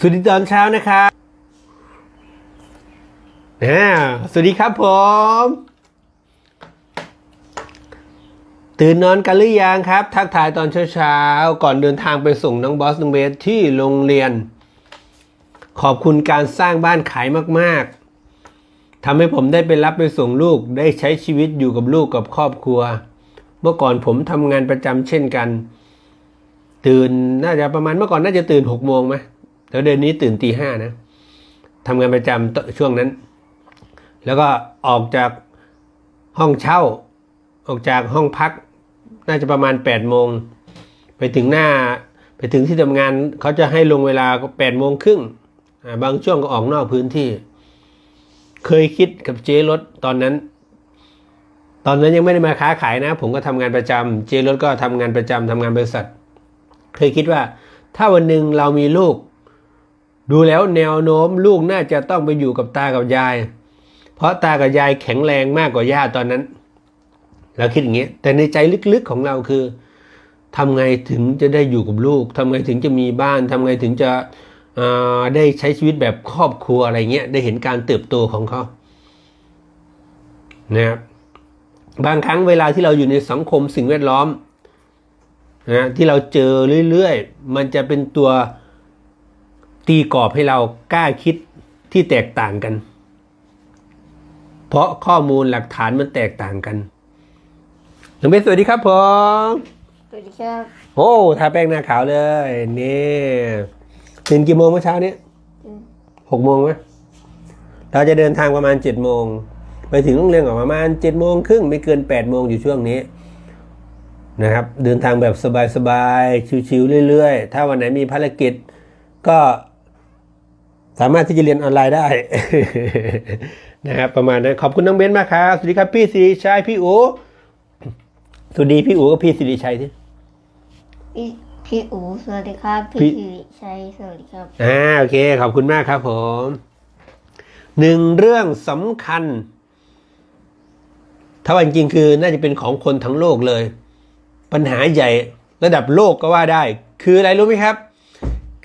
สวัสดีตอนเช้านะครับอ่าสวัสดีครับผม ตื่นนอนกันหรือยังครับ ทักทายตอนเช้าๆ ก่อนเดินทางไปส่งน้องบอสน้องเบสที่โรงเรียน ขอบคุณการสร้างบ้านขายมากๆทำให้ผมได้ไปรับไปส่งลูกได้ใช้ชีวิตอยู่กับลูกกับครอบครัว เมื่อก่อนผมทำงานประจำเช่นกัน ตื่นน่าจะประมาณเมื่อก่อนน่าจะตื่นหกโมงไหม แล้วเดือนนี้ตื่นตีห้านะทำงานประจำช่วงนั้น แล้วก็ออกจากห้องเช่า ออกจากห้องพัก น่าจะประมาณ8ปดโมง ไปถึงหน้า ไปถึงที่ทำงานเขาจะให้ลงเวลาก็แปดโมงครึ่งบางช่วงก็ออกนอกพื้นที่ เคยคิดกับเจ๊รถตอนนั้น ตอนนั้นยังไม่ได้มาค้าขายนะ ผมก็ทำงานประจำเจ๊รถก็ทำงานประจำทำงานบริษัท เคยคิดว่าถ้าวันหนึ่งเรามีลูก ดูแล้วแนวโน้มลูกน่าจะต้องไปอยู่กับตากับยาย เพราะตากับยายแข็งแรงมากกว่าย่าตอนนั้น เราคิดอย่างเงี้ยแต่ในใจลึกๆของเราคือทำไงถึงจะได้อยู่กับลูกทำไงถึงจะมีบ้านทำไงถึงจะได้ใช้ชีวิตแบบครอบครัวอะไรเงี้ยได้เห็นการเติบโตของเขานะครับบางครั้งเวลาที่เราอยู่ในสังคมสิ่งแวดล้อมนะที่เราเจอเรื่อยๆ มันจะเป็นตัว ตีกรอบให้เรากล้าคิดที่แตกต่างกัน เพราะข้อมูลหลักฐานมันแตกต่างกันน้องเบสสวัสดีครับผมสวัสดีครับโอ้ทาแป้งหน้าขาวเลยนี่ตื่นกี่โมงเมื่อเช้านี้อืมหกโมงไหมเราจะเดินทางประมาณเจ็ดโมงไปถึงโรงเรียนออกประมาณเจ็ดโมงครึ่งไม่เกินแปดโมงอยู่ช่วงนี้นะครับ เดินทางแบบสบายๆชิวๆเรื่อย ๆ ถ้าวันไหนมีภารกิจก็ สามารถที่จะเรียนออนไลน์ได้นะครับประมาณนั้นขอบคุณน้องเบนซ์มากครับสวัสดีครับพี่สิริชัยพี่อูสวัสดีพี่อูกับพี่สิริชัยที่พี่พี่อูสวัสดีครับ พี่พี่สิริชัยสวัสดีครับอ่าโอเค ขอบคุณมากครับผมหนึ่งเรื่องสำคัญ ถ้าว่าจริงๆคือน่าจะเป็นของคนทั้งโลกเลย ปัญหาใหญ่ระดับโลกก็ว่าได้ คืออะไรรู้ไหมครับ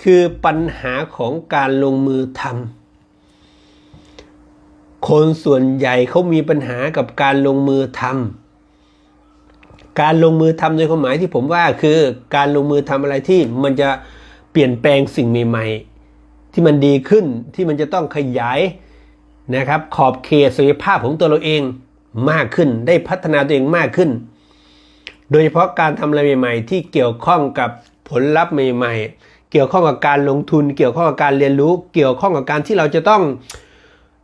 คือปัญหาของการลงมือทำคนส่วนใหญ่เขามีปัญหากับการลงมือทำการลงมือทำในความหมายที่ผมว่าคือการลงมือทำอะไรที่มันจะเปลี่ยนแปลงสิ่งใหม่ๆ ที่มันดีขึ้นที่มันจะต้องขยายนะครับ ขอบเขตศักยภาพของตัวเราเองมากขึ้น ได้พัฒนาตัวเองมากขึ้น โดยเฉพาะการทำอะไรใหม่ ๆ ที่เกี่ยวข้องกับผลลัพธ์ใหม่ ๆ เกี่ยวข้องกับการลงทุน เกี่ยวข้องกับการเรียนรู้ เกี่ยวข้องกับการที่เราจะต้อง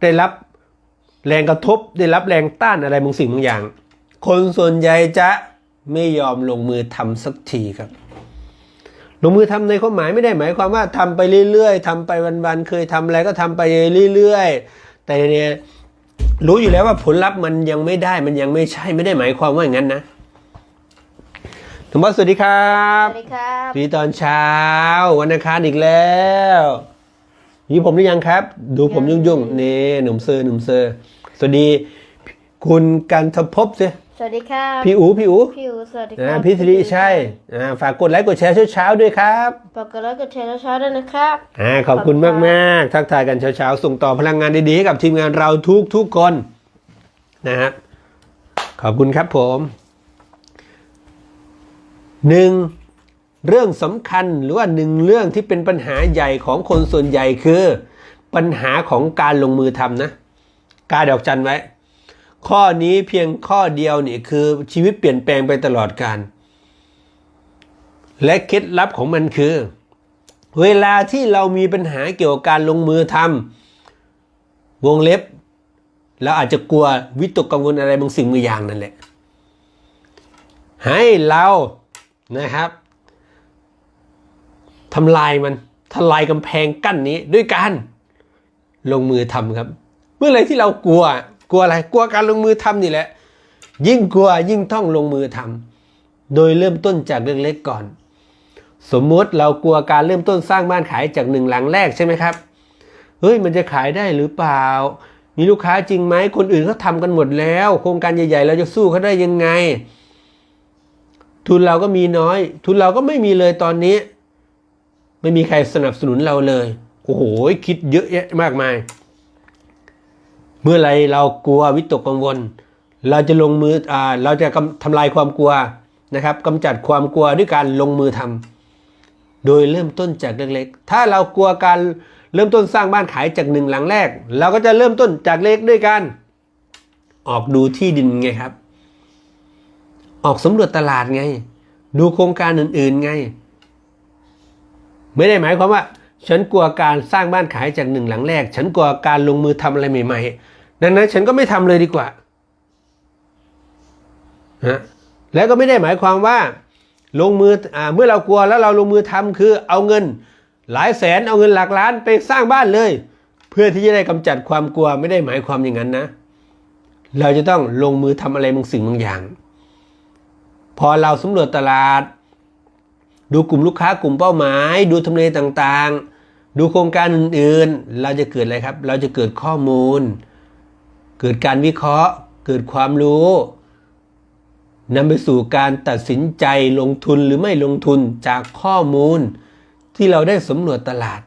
ได้รับแรงกระทบ ได้รับแรงต้านอะไรบางสิ่งบางอย่าง คนส่วนใหญ่จะไม่ยอมลงมือทำสักทีครับ ลงมือทำในความหมายไม่ได้หมายความว่าทำไปเรื่อยๆทำไปวันๆ เคยทำอะไรก็ทำไปเรื่อยๆ แต่เนี่ยรู้อยู่แล้วว่าผลลัพธ์มันยังไม่ได้ มันยังไม่ใช่ ไม่ได้หมายความว่าอย่างนั้นนะ ธรรมะสวัสดีครัสบวัสดีครับสวัสดีตอนเช้า วันอังคารอีกแล้วนี่ผมหรือยังครับ ดูผมยุ่งๆนี่หนุ่มเซอร์หนุ่มเซอร์สวัสดี คุณกันทภพสิสวัสดีครับพี่อูพี่อูพี่อูสวัสดีคนะรับพี่สิริชัยอ่าฝากกดไลค์กดแชร์เช้าๆด้วยครับฝากกดไลค์กดแชร์เช้าๆด้วยนะครับอ่าขอบคุณขอบคุณมากๆทักทายกันเช้าๆส่งต่อพลังงานดีๆให้กับทีมงานเราทุกทุกๆคนนะฮะขอบคุณครับผม หนึ่งเรื่องสำคัญหรือว่าหนึ่งเรื่องที่เป็นปัญหาใหญ่ของคนส่วนใหญ่คือ ปัญหาของการลงมือทำนะกาดอกจันไว้ ข้อนี้เพียงข้อเดียวนี่คือชีวิตเปลี่ยนแปลงไปตลอดการ และเคล็ดลับของมันคือ เวลาที่เรามีปัญหาเกี่ยวกับการลงมือทำวงเล็บเราอาจจะกลัววิตกกังวลอะไรบางสิ่งบางอย่างนั่นแหละ ให้เรา นะครับทำลายมันทลายกำแพงกั้นนี้ด้วยการลงมือทำครับ เมื่อไรที่เรากลัวกลัวอะไรกลัวการลงมือทำนี่แหละ ยิ่งกลัวยิ่งต้องลงมือทำโดยเริ่มต้นจากเรื่องเล็กก่อน สมมติเรากลัวการเริ่มต้นสร้างบ้านขายจากหนึ่งหลังแรกใช่ไหมครับเฮ้ยมันจะขายได้หรือเปล่า มีลูกค้าจริงไหมคนอื่นเขาทำกันหมดแล้ว โครงการใหญ่ๆ เราจะสู้เขาได้ยังไง ทุนเราก็มีน้อย ทุนเราก็ไม่มีเลยตอนนี้ ไม่มีใครสนับสนุนเราเลย โอ้โห คิดเยอะแยะมากมาย เมื่อไรเรากลัววิตกกังวล เราจะลงมืออ่าเราจะทำลายความกลัวนะครับกำจัดความกลัวด้วยการลงมือทำโดยเริ่มต้นจากเล็กๆ ถ้าเรากลัวการเริ่มต้นสร้างบ้านขายจากหนึ่งหลังแรก เราก็จะเริ่มต้นจากเล็กด้วยการออกดูที่ดินไงครับ ออกสำรวจตลาดไง ดูโครงการอื่นๆไง ไม่ได้หมายความว่า ฉันกลัวการสร้างบ้านขายจากหนึ่งหลังแรก ฉันกลัวการลงมือทำอะไรใหม่ๆดังนั้นฉันก็ไม่ทำเลยดีกว่านะแล้วก็ไม่ได้หมายความว่า ลงมืออาเมื่อเรากลัวแล้วเราลงมือทำคือเอาเงิน หลายแสนเอาเงินหลักล้านไปสร้างบ้านเลย เพื่อที่จะได้กำจัดความกลัวไม่ได้หมายความอย่างนั้นนะ เราจะต้องลงมือทำอะไรบางสิ่งบางอย่าง พอเราสำรวจตลาด ดูกลุ่มลูกค้ากลุ่มเป้าหมาย ดูทำเลต่างๆ ดูโครงการอื่นๆ เราจะเกิดอะไรครับ เราจะเกิดข้อมูล เกิดการวิเคราะห์ เกิดความรู้นำไปสู่การตัดสินใจลงทุนหรือไม่ลงทุนจากข้อมูล ที่เราได้สำรวจตลาด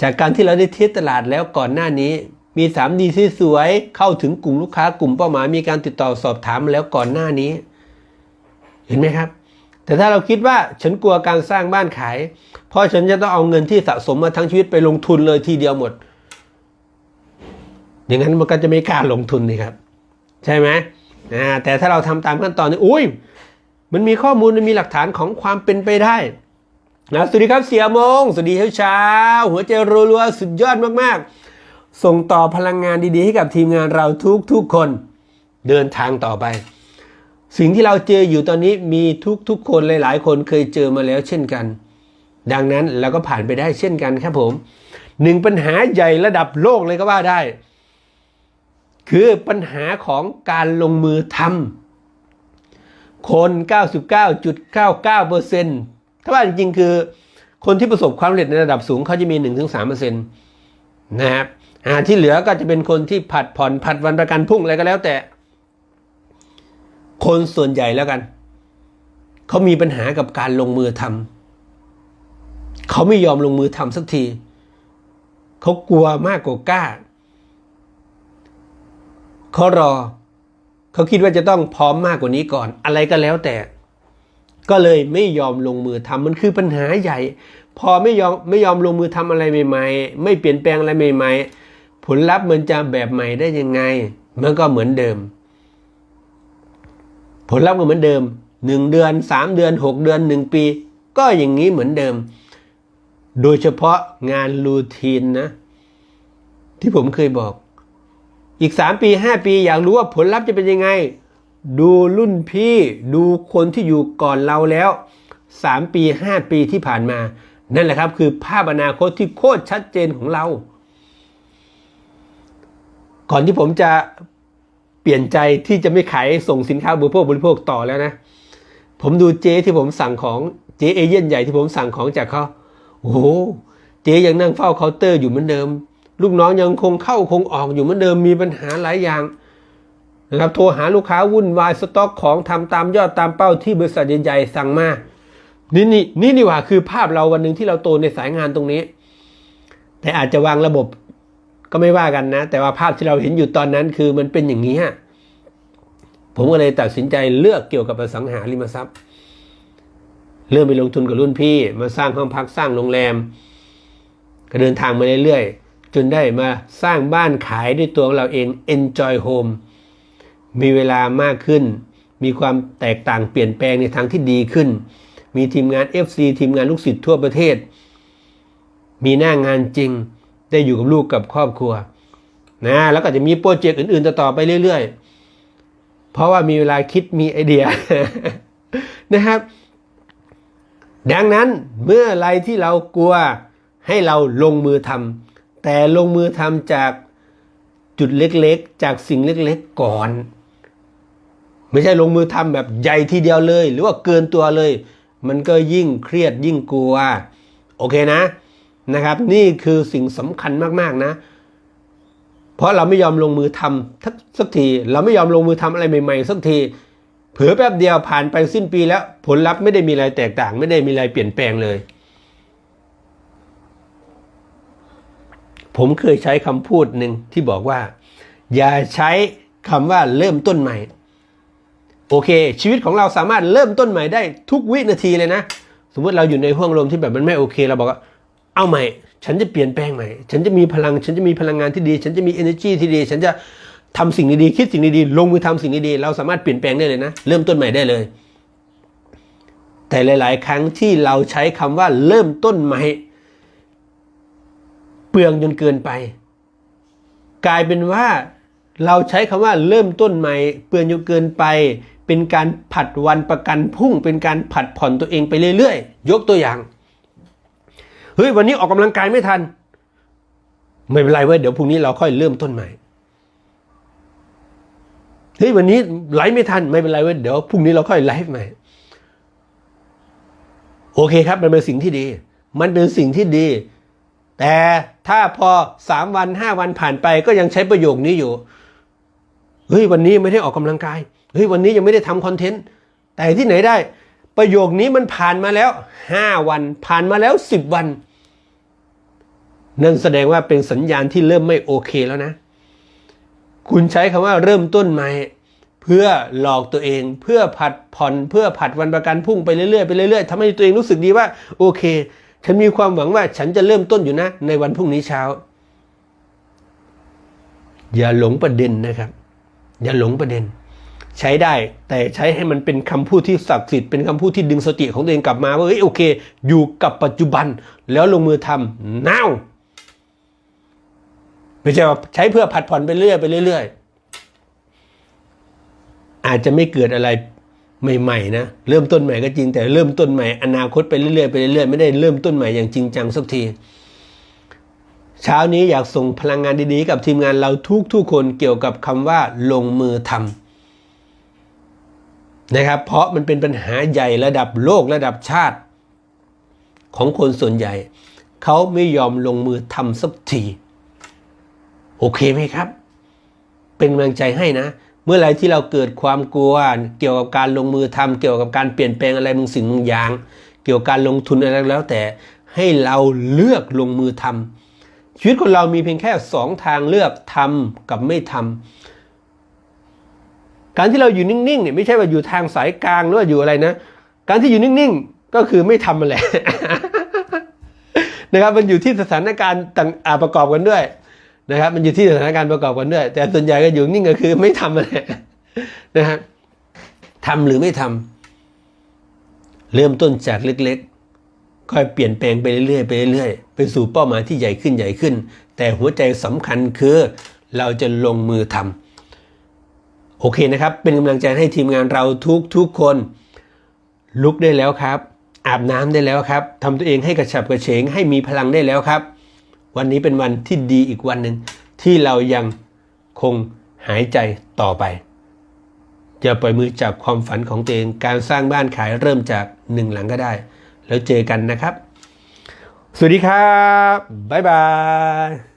จากการที่เราได้เทสตลาดแล้วก่อนหน้านี้ มี 3D ที่สวยเข้าถึงกลุ่มลูกค้ากลุ่มเป้าหมายมีการติดต่อสอบถามมาแล้วก่อนหน้านี้ เห็นไหมครับ แต่ถ้าเราคิดว่าฉันกลัวการสร้างบ้านขาย เพราะฉันจะต้องเอาเงินที่สะสมมาทั้งชีวิตไปลงทุนเลยทีเดียวหมด อย่างนั้นมันก็จะไม่กล้าลงทุนนี่ครับ ใช่ไหมอ่าแต่ถ้าเราทำตามขั้นตอนนี้อุ้ยมันมีข้อมูลมันมีหลักฐานของความเป็นไปได้นะสวัสดีครับเสียมงสวัสดีเช้าๆหัวใจรัวๆสุดยอดมากๆ ส่งต่อพลังงานดีๆ ให้กับทีมงานเราทุกๆคนเดินทางต่อไป สิ่งที่เราเจออยู่ตอนนี้มีทุกๆ คนหลายๆ คนเคยเจอมาแล้วเช่นกัน ดังนั้นเราก็ผ่านไปได้เช่นกันครับผมหนึ่งปัญหาใหญ่ระดับโลกเลยก็ว่าได้ คือปัญหาของการลงมือทำคน 99.99%ถ้าว่าจริงๆ คือคนที่ประสบความสำเร็จในระดับสูงเขาจะมี 1-3%นะครับ ที่เหลือก็จะเป็นคนที่ผัดผ่อนผัดวันประกันพรุ่งอะไรก็แล้วแต่ คนส่วนใหญ่แล้วกัน เขามีปัญหากับการลงมือทำเขาไม่ยอมลงมือทำสักที เขากลัวมากกว่ากล้าเขารอ เขาคิดว่าจะต้องพร้อมมากกว่านี้ก่อน อะไรก็แล้วแต่ ก็เลยไม่ยอมลงมือทำมันคือปัญหาใหญ่พอไม่ยอมไม่ยอมลงมือทำอะไรใหม่ ๆ ไม่เปลี่ยนแปลงอะไรใหม่ ๆ ผลลัพธ์มันจะแบบใหม่ได้ยังไง มันก็เหมือนเดิม ผลลัพธ์ก็เหมือนเดิมหนึ่งเดือนสามเดือนหกเดือนหนึ่งปี ก็อย่างนี้เหมือนเดิม โดยเฉพาะงานรูทีนนะ ที่ผมเคยบอก อีกสามปีห้าปีอยากรู้ว่าผลลัพธ์จะเป็นยังไง ดูรุ่นพี่ดูคนที่อยู่ก่อนเราแล้วสามปีห้าปีที่ผ่านมา นั่นแหละครับ คือภาพอนาคตที่โคตรชัดเจนของเรา ก่อนที่ผมจะเปลี่ยนใจที่จะไม่ขายส่งสินค้าบริโภคบริโภคต่อแล้วนะ ผมดูเจที่ผมสั่งของเจเอเย่นใหญ่ที่ผมสั่งของจากเขาโอ้โหเจยังนั่งเฝ้าเคาน์เตอร์อยู่เหมือนเดิม ลูกน้องยังคงเข้าคงออกอยู่เหมือนเดิมมีปัญหาหลายอย่างนะครับโทรหาลูกค้าวุ่นวายสต็อกของทำตามยอดตามเป้าที่บริษัทใหญ่ๆสั่งมานี่นี่นี่นี่ว่าคือภาพเราวันหนึ่งที่เราโตในสายงานตรงนี้ แต่อาจจะวางระบบ ก็ไม่ว่ากันนะ แต่ว่าภาพที่เราเห็นอยู่ตอนนั้นคือมันเป็นอย่างนี้ฮะผมก็เลยตัดสินใจเลือกเกี่ยวกับอสังหาริมทรัพย์เริ่มไปลงทุนกับรุ่นพี่ มาสร้างห้องพักสร้างโรงแรม ก็เดินทางมาเรื่อยๆจนได้มาสร้างบ้านขายด้วยตัวของเราเอง Enjoy Home มีเวลามากขึ้น มีความแตกต่างเปลี่ยนแปลงในทางที่ดีขึ้น มีทีมงาน FC ทีมงานลูกศิษย์ทั่วประเทศ มีหน้างานจริง ได้อยู่กับลูกกับครอบครัวนะแล้วก็จะมีโปรเจกต์อื่น ๆ ต่อๆไปเรื่อย ๆ เพราะว่ามีเวลาคิดมีไอเดียนะครับ ดังนั้นเมื่อไรที่เรากลัวให้เราลงมือทำแต่ลงมือทำจากจุดเล็กๆ จากสิ่งเล็กๆก่อน ไม่ใช่ลงมือทำแบบใหญ่ทีเดียวเลย หรือว่าเกินตัวเลย มันก็ยิ่งเครียดยิ่งกลัว โอเคนะ นะครับ นี่คือสิ่งสำคัญมากๆนะ เพราะเราไม่ยอมลงมือทำสักสักที เราไม่ยอมลงมือทำอะไรใหม่ๆ สักที เผลอแป๊บเดียวผ่านไปสิ้นปีแล้ว ผลลัพธ์ไม่ได้มีอะไรแตกต่าง ไม่ได้มีอะไรเปลี่ยนแปลงเลย ผมเคยใช้คำพูดหนึ่งที่บอกว่า อย่าใช้คำว่าเริ่มต้นใหม่โอเค ชีวิตของเราสามารถเริ่มต้นใหม่ได้ทุกวินาทีเลยนะ สมมติเราอยู่ในห่วงลมที่แบบมันไม่โอเค เราบอกว่า เอาใหม่ ฉันจะเปลี่ยนแปลงใหม่ ฉันจะมีพลัง ฉันจะมีพลังงานที่ดี ฉันจะมี energy ที่ดี ฉันจะทำสิ่งดีๆ คิดสิ่งดีๆ ลงมือทำสิ่งดีๆ เราสามารถเปลี่ยนแปลงได้เลยนะ เริ่มต้นใหม่ได้เลย แต่หลาย ๆ ครั้งที่เราใช้คำว่าเริ่มต้นใหม่ เปลืองจนเกินไป กลายเป็นว่าเราใช้คำว่าเริ่มต้นใหม่ เปลืองจนเกินไป เป็นการผัดวันประกันพรุ่ง เป็นการผัดผ่อนตัวเองไปเรื่อย ๆ ยกตัวอย่าง ฮ้ยวันนี้ออกกำลังกายไม่ทัน ไม่เป็นไรเว้ยเดี๋ยวพรุ่งนี้เราค่อยเริ่มต้นใหม่เฮ้ยวันนี้ไลฟ์ไม่ทันไม่เป็นไรเว้ยเดี๋ยวพรุ่งนี้เราค่อยไลฟ์ใหม่โอเคครับ มันเป็นสิ่งที่ดี มันเป็นสิ่งที่ดี แต่ถ้าพอสามวันห้าวันผ่านไปก็ยังใช้ประโยคนี้อยู่เฮ้ยวันนี้ไม่ได้ออกกำลังกายเฮ้ยวันนี้ยังไม่ได้ทำคอนเทนต์ แต่ที่ไหนได้ ประโยคนี้มันผ่านมาแล้วห้าวัน ผ่านมาแล้วสิบวัน นั่นแสดงว่าเป็นสัญญาณที่เริ่มไม่โอเคแล้วนะ คุณใช้คำว่าเริ่มต้นใหม่ เพื่อหลอกตัวเอง เพื่อผัดผ่อนเพื่อผัดวันประกันพรุ่งไปเรื่อยๆไปเรื่อยๆทำให้ตัวเองรู้สึกดีว่า โอเค ฉันมีความหวังว่าฉันจะเริ่มต้นอยู่นะ ในวันพรุ่งนี้เช้า อย่าหลงประเด็นนะครับ อย่าหลงประเด็น ใช้ได้แต่ใช้ให้มันเป็นคำพูดที่ศักดิ์สิทธิ์เป็นคำพูดที่ดึงสติของตัวเองกลับมาว่าเฮ้ยโอเค อยู่กับปัจจุบันแล้วลงมือทำ now ไม่ใช่ว่าใช้เพื่อผัดผ่อนไปเรื่อยไปเรื่อยๆอาจจะไม่เกิดอะไรใหม่ๆนะเริ่มต้นใหม่ก็จริง แต่เริ่มต้นใหม่อนาคตไปเรื่อยๆไปเรื่อยๆไม่ได้เริ่มต้นใหม่อย่างจริงจังสักทีเช้านี้อยากส่งพลังงานดีๆ กับทีมงานเราทุกๆคนเกี่ยวกับคำว่าลงมือทำนะครับ เพราะมันเป็นปัญหาใหญ่ระดับโลกระดับชาติ ของคนส่วนใหญ่ เขาไม่ยอมลงมือทำสักที โอเคไหมครับ เป็นกำลังใจให้นะ เมื่อไรที่เราเกิดความกลัว เกี่ยวกับการลงมือทำเกี่ยวกับการเปลี่ยนแปลงอะไรบางสิ่งบางอย่าง เกี่ยวกับการลงทุนอะไรแล้ว แต่ให้เราเลือกลงมือทำชีวิตคนเรามีเพียงแค่สองทางเลือกทำกับไม่ทำการที่เราอยู่นิ่งๆเนี่ยไม่ใช่ว่าอยู่ทางสายกลางหรือว่าอยู่อะไรนะ การที่อยู่นิ่งๆก็คือไม่ทำอะไรนะครับมันอยู่ที่สถานการณ์ต่างประกอบกันด้วย นะครับ มันอยู่ที่สถานการณ์ประกอบกันด้วย แต่ส่วนใหญ่ก็อยู่นิ่งก็คือไม่ทำอะไรนะฮะทำหรือไม่ทำเริ่มต้นจากเล็กๆ ค่อยเปลี่ยนแปลงไปเรื่อยๆไปเรื่อยๆไปสู่เป้าหมายที่ใหญ่ขึ้นใหญ่ขึ้น แต่หัวใจสำคัญคือเราจะลงมือทำโอเคนะครับ เป็นกำลังใจให้ทีมงานเราทุกทุกคน ลุกได้แล้วครับ อาบน้ำได้แล้วครับทำตัวเองให้กระฉับกระเฉงให้มีพลังได้แล้วครับ วันนี้เป็นวันที่ดีอีกวันหนึ่งที่เรายังคงหายใจต่อไป อย่าปล่อยมือจากความฝันของตัวเองการสร้างบ้านขายเริ่มจากหนึ่งหลังก็ได้ แล้วเจอกันนะครับ สวัสดีครับ บ๊ายบาย